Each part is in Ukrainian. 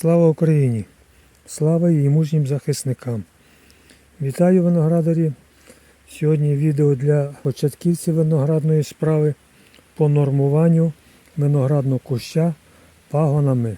Слава Україні! Слава її мужнім захисникам! Вітаю виноградарі! Сьогодні відео для початківців виноградної справи по нормуванню виноградного куща пагонами.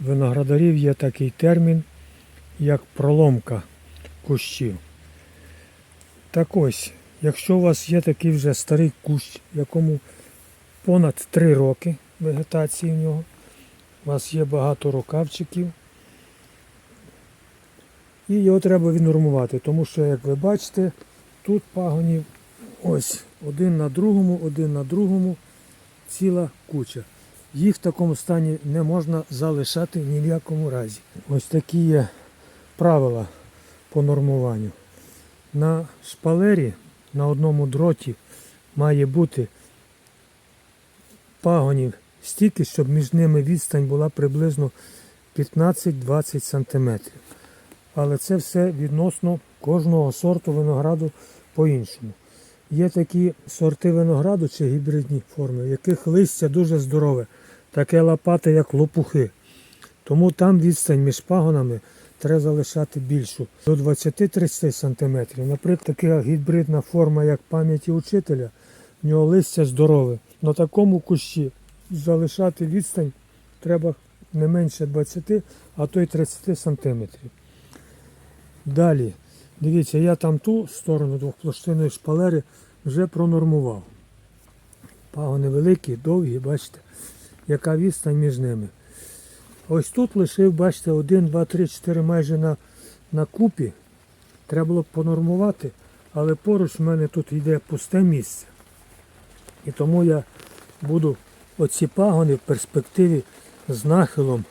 Виноградарів є такий термін, як проломка кущів. Так ось, якщо у вас є такий вже старий кущ, якому понад 3 роки вегетації в нього, у вас є багато рукавчиків. І його треба віднормувати, тому що, як ви бачите, тут пагонів ось один на другому, один на другому, ціла куча. Їх в такому стані не можна залишати ні в якому разі. Ось такі є правила по нормуванню. На шпалері на одному дроті має бути пагонів стільки, щоб між ними відстань була приблизно 15-20 см. Але це все відносно кожного сорту винограду по-іншому. Є такі сорти винограду чи гібридні форми, в яких листя дуже здорове, таке лопате, як лопухи. Тому там відстань між пагонами треба залишати більшу до 20-30 см. Наприклад, така гібридна форма, як пам'яті учителя, в нього листя здорове. На такому кущі залишати відстань треба не менше 20, а то й 30 см. Далі, дивіться, я там ту сторону двохплощинної шпалери вже пронормував. Пагони великі, довгі, бачите, яка відстань між ними. Ось тут лишив, бачите, 1, 2, 3, 4 майже на, на купі. Треба було б понормувати, але поруч в мене тут йде пусте місце. І тому я буду оці пагони в перспективі з нахилом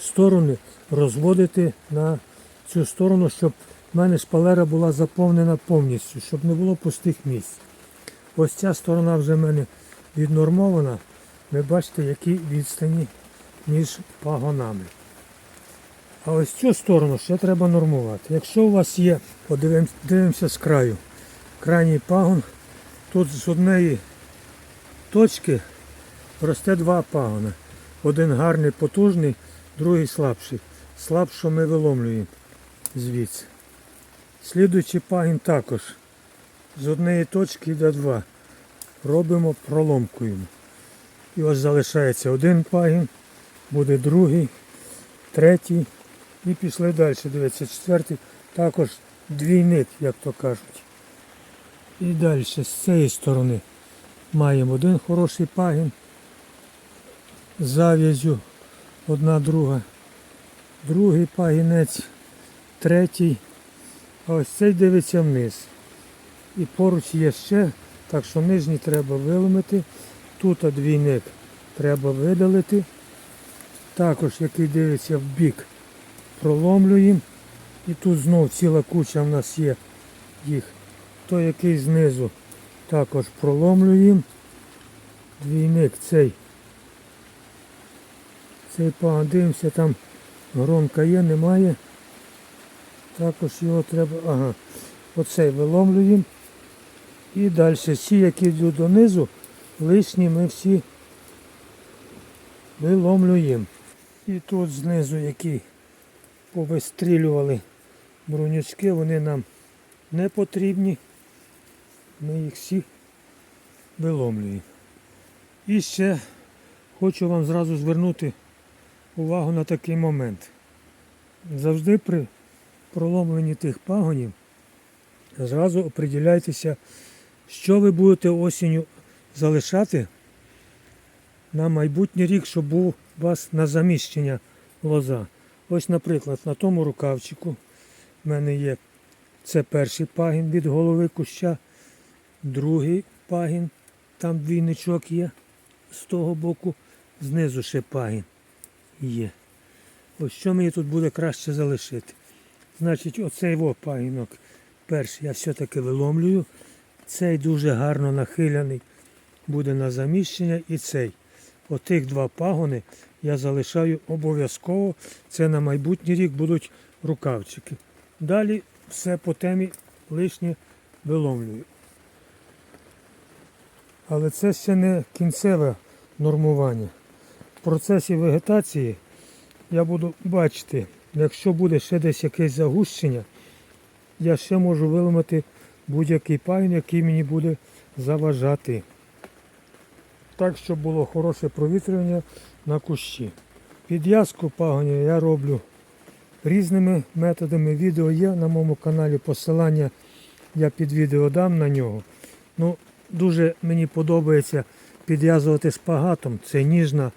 сторони розводити на цю сторону, щоб в мене шпалера була заповнена повністю, щоб не було пустих місць. Ось ця сторона вже в мене віднормована. Ви бачите, які відстані між пагонами. А ось цю сторону ще треба нормувати. Якщо у вас є, подивимося дивимося з краю, крайній пагон, тут з однієї точки росте два пагона. Один гарний, потужний, другий слабший. Слабшого ми виломлюємо звідси. Слідуючий пагін також. З однієї точки йде два. Робимо проломкуємо. І ось залишається один пагін, буде другий, третій. І пішли далі. Дивіться, четвертий. Також двійник, як то кажуть. І далі з цієї сторони маємо один хороший пагін. Зав'язю одна друга. Другий пагінець, третій. А ось цей дивиться вниз. І поруч є ще, так що нижній треба виломити. Тут двійник треба видалити. Також, який дивиться в бік, проломлюємо. І тут знов ціла куча в нас є їх. Той, який знизу, також проломлюємо. Двійник цей. Цей пагон, дивимося, там громка є, немає. Також його треба, ага, оцей виломлюємо. І далі всі, які йдуть донизу, лишні ми всі виломлюємо. І тут знизу, які повистрілювали бронячки, вони нам не потрібні. Ми їх всі виломлюємо. І ще хочу вам зразу звернути увагу на такий момент. Завжди при проломленні тих пагонів зразу оприділяйтеся, що ви будете осінню залишати на майбутній рік, щоб був у вас на заміщення лоза. Ось, наприклад, на тому рукавчику в мене є це перший пагін від голови куща, другий пагін, там двійничок є з того боку, знизу ще пагін є. Ось що мені тут буде краще залишити. Значить, оцей пагінок перший я все-таки виломлюю. Цей дуже гарно нахиляний буде на заміщення і цей. Отих два пагони я залишаю обов'язково. Це на майбутній рік будуть рукавчики. Далі все по темі лишнє виломлюю. Але це ще не кінцеве нормування. Процесі вегетації я буду бачити, якщо буде ще десь якесь загущення, я ще можу виламати будь-який пагін, який мені буде заважати. Так, щоб було хороше провітрювання на кущі. Підв'язку пагонів я роблю різними методами. Відео є на моєму каналі. Посилання я під відео дам на нього. Ну, дуже мені подобається підв'язувати шпагатом. Це ніжна,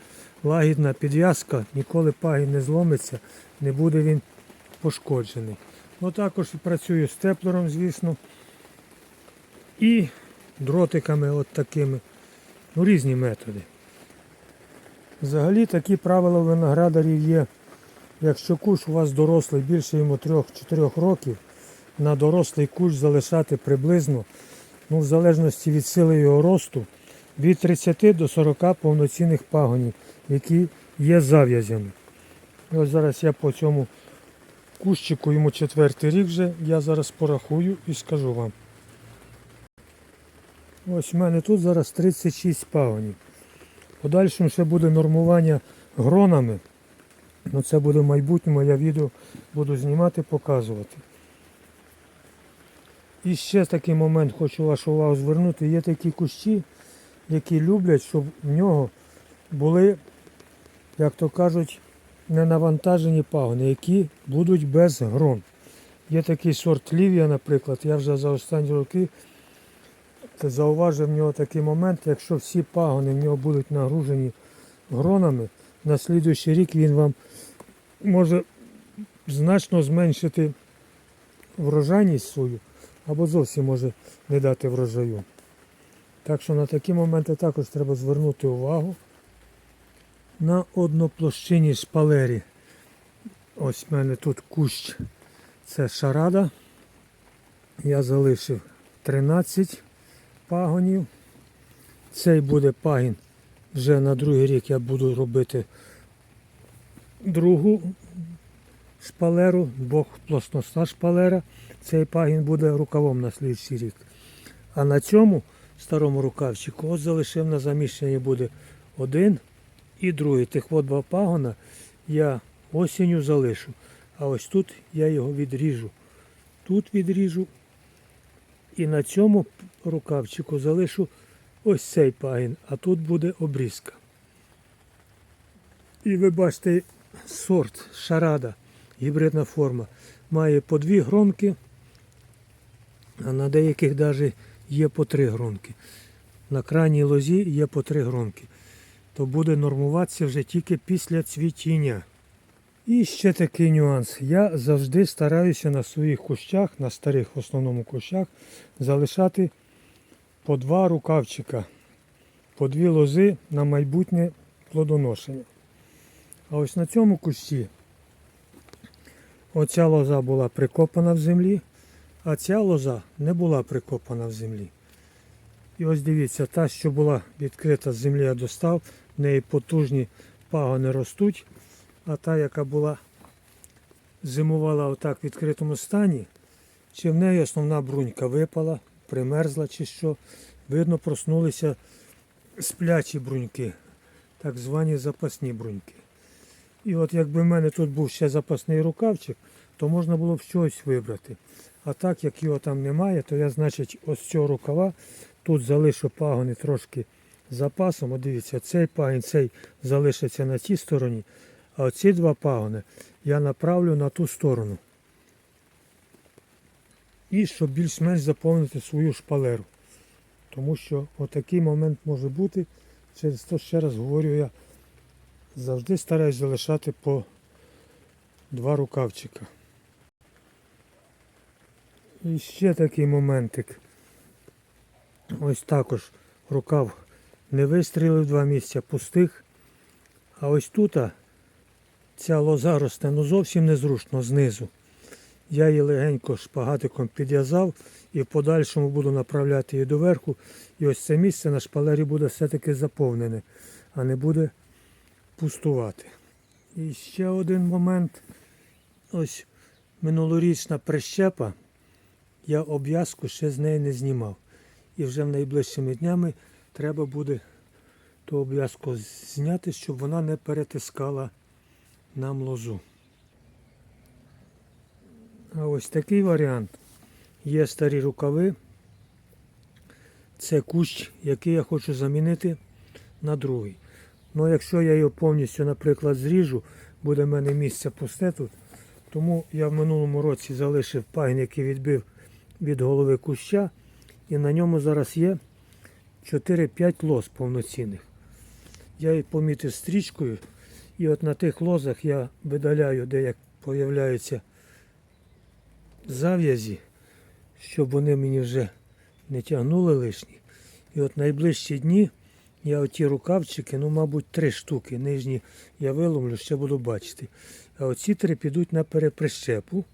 лагідна підв'язка. Ніколи пагін не зломиться, не буде він пошкоджений. Ну, також працюю степлером, звісно. І дротиками от такими. Ну, різні методи. Взагалі такі правила виноградарів є. Якщо кущ у вас дорослий більше йому 3-4 років, на дорослий кущ залишати приблизно, ну, в залежності від сили його росту, від 30 до 40 повноцінних пагонів, які є зав'язями. Ось зараз я по цьому кущику, йому четвертий рік вже, я зараз порахую і скажу вам. Ось в мене тут зараз 36 пагонів. Подальшому ще буде нормування гронами. Ну це буде в майбутньому, я відео буду знімати, показувати. І ще такий момент хочу вашу увагу звернути. Є такі кущі, які люблять, щоб в нього були, як то кажуть, ненавантажені пагони, які будуть без грон. Є такий сорт лівія, наприклад, я вже за останні роки зауважив в нього такий момент, якщо всі пагони в нього будуть нагружені гронами, на слідуючий рік він вам може значно зменшити врожайність свою, або зовсім може не дати врожаю. Так що на такі моменти також треба звернути увагу. На одноплощині шпалері. Ось в мене тут кущ. Це шарада. Я залишив 13 пагонів. Цей буде пагін. Вже на другий рік я буду робити другу шпалеру, бог плоскостна шпалера. Цей пагін буде рукавом на слідчий рік. А на цьому старому рукавчику ось залишив на заміщенні буде один і другий. Тих от два пагона я осінню залишу. А ось тут я його відріжу. Тут відріжу. І на цьому рукавчику залишу ось цей пагін, а тут буде обрізка. І ви бачите, сорт шарада, гібридна форма, має по дві гронки, а на деяких навіть є по три гронки. На крайній лозі є по три гронки. То буде нормуватися вже тільки після цвітіння. І ще такий нюанс. Я завжди стараюся на своїх кущах, на старих в основному кущах, залишати по два рукавчика, по дві лози на майбутнє плодоношення. А ось на цьому кущі оця лоза була прикопана в землі, а ця лоза не була прикопана в землі. І ось дивіться, та, що була відкрита з землі, я достав, в неї потужні пагони ростуть, а та, яка була зимувала отак в відкритому стані, чи в неї основна брунька випала, примерзла чи що, видно, проснулися сплячі бруньки, так звані запасні бруньки. І от якби в мене тут був ще запасний рукавчик, то можна було б щось вибрати. А так як його там немає, то я, значить, ось цього рукава тут залишу пагони трошки запасом. От дивіться, цей пагін, цей залишиться на цій стороні, а оці два пагони я направлю на ту сторону. І щоб більш-менш заповнити свою шпалеру. Тому що отакий момент може бути. Через то ще раз говорю я. Завжди стараюсь залишати по два рукавчика. І ще такий моментик. Ось також рукав не вистрілив два місця пустих. А ось тут ця лоза росте ну зовсім незручно знизу. Я її легенько шпагатиком підв'язав і в подальшому буду направляти її доверху. І ось це місце на шпалері буде все-таки заповнене, а не буде пустувати. І ще один момент. Ось минулорічна прищепа. Я обв'язку ще з неї не знімав. І вже найближчими днями треба буде ту обв'язку зняти, щоб вона не перетискала нам лозу. А ось такий варіант. Є старі рукави. Це кущ, який я хочу замінити на другий. Ну, якщо я його повністю, наприклад, зріжу, буде в мене місце пусте тут. Тому я в минулому році залишив пагін, який відбив від голови куща. І на ньому зараз є 4-5 лоз повноцінних. Я їх помітив стрічкою. І от на тих лозах я видаляю, де як появляються зав'язі, щоб вони мені вже не тягнули лишні. І от найближчі дні я оті рукавчики, ну, мабуть, три штуки. Нижні я виломлю, ще буду бачити. А оці три підуть на переприщепу,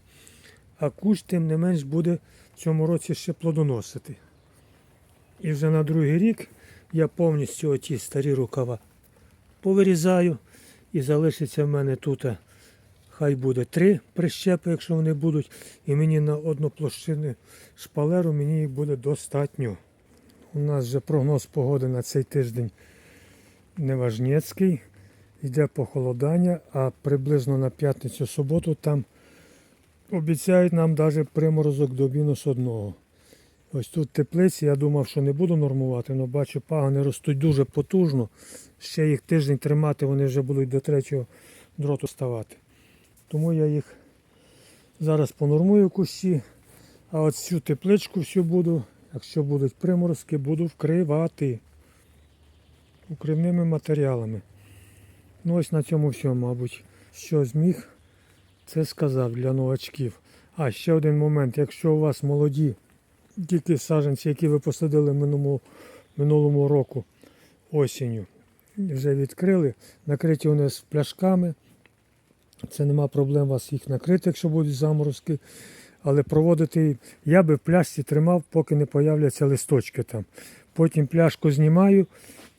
а кущ тим не менш буде в цьому році ще плодоносити. І вже на другий рік я повністю оті старі рукава повирізаю. І залишиться в мене тут, хай буде три прищепи, якщо вони будуть. І мені на одну площину шпалеру мені їх буде достатньо. У нас вже прогноз погоди на цей тиждень неважнецький. Йде похолодання, а приблизно на п'ятницю-суботу там обіцяють нам навіть приморозок до мінус одного. Ось тут теплиці, я думав, що не буду нормувати, але бачу, пагони ростуть дуже потужно. Ще їх тиждень тримати, вони вже будуть до третього дроту ставати. Тому я їх зараз понормую кущі, а от цю тепличку всю буду, якщо будуть приморозки, буду вкривати укривними матеріалами. Ну ось на цьому все, мабуть, що зміг, це сказав для новачків. А ще один момент, якщо у вас молоді тільки саджанці, які ви посадили минулому, минулому року осінню, вже відкрили, накриті вони з пляшками. Це нема проблем вас їх накрити, якщо будуть заморозки. Але проводити я би в пляшці тримав, поки не появляться листочки там. Потім пляшку знімаю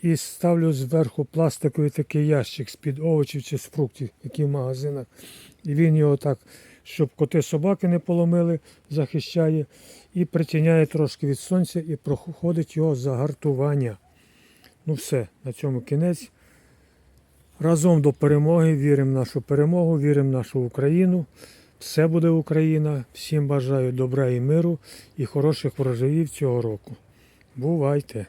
і ставлю зверху пластиковий такий ящик з-під овочів чи з фруктів, які в магазинах. І він його так, щоб коти собаки не поломили, захищає і притіняє трошки від сонця і проходить його загартування. Ну все, на цьому кінець. Разом до перемоги. Віримо в нашу перемогу, віримо в нашу Україну. Все буде Україна. Всім бажаю добра і миру і хороших врожаїв цього року. Бувайте!